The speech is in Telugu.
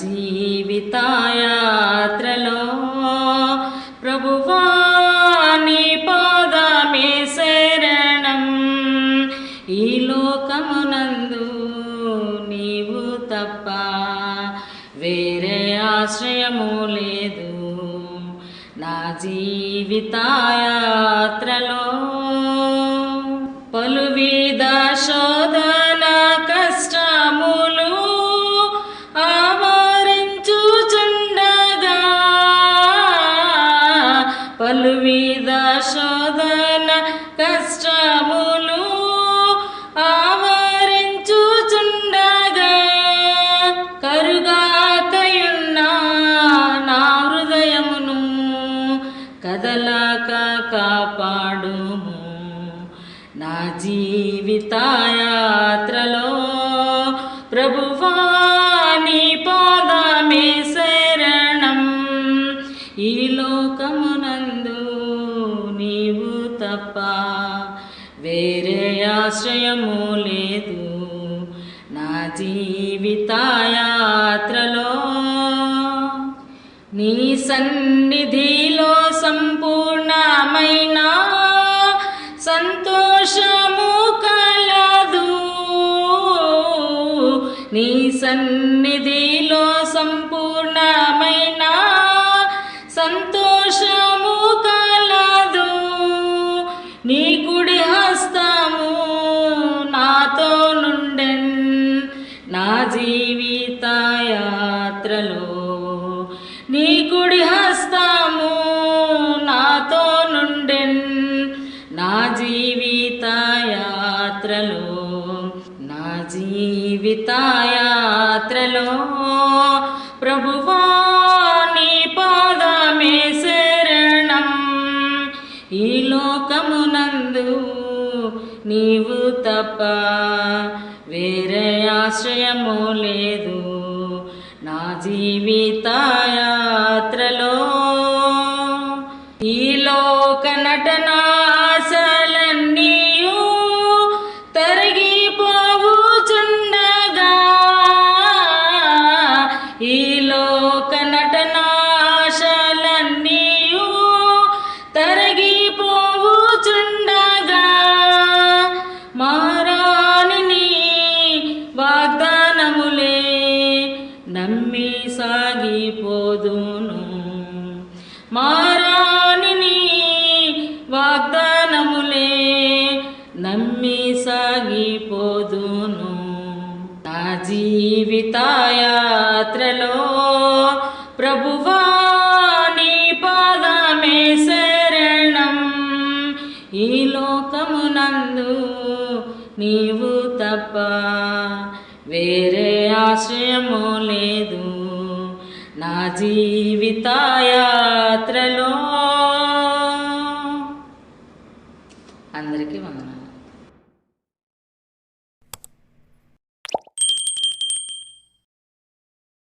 జీవితాయాత్రలో ప్రభువా నీ పాదమే శరణం. ఈ లోకమునందు నీవు తప్ప వేరే ఆశ్రయము లేదు. నా జీవితాయాత్రలో పలువిధ శోధన కాపాడుము నా జీవితాయాత్రలో ప్రభువా నీ పాదమే శరణం. ఈ లోకమునందు నీవు తప్ప వేరే ఆశ్రయము లేదు. నా జీవితాయాత్రలో నీ సన్నిధి నీ సన్నిధిలో సంపూర్ణమైన సంతోషము కలదు. నీ కుడి హస్తము నాతో నుండెన్. నా జీవితాయాత్రలో నీ కుడి హస్తము నాతో నుండెన్. నా జీవిత యాత్రలో జీవితాయాత్రలో ప్రభువా నీ పాదమే శరణం. ఈ లోకమునందు నీవు తప్ప వేరే ఆశ్రయము లేదు. నా జీవితాయాత్రలో ఈ లోక నటనా సాగిపోదును మారాని వాగ్దానములే నమ్మి సాగిపోదును. నా జీవితాయాత్రలో ప్రభువా నీ పాదమే శరణం. ఈ లోకమునందు నీవు తప్ప వేరే ఆశ్రయము లేదు. నా జీవితాయాత్రలో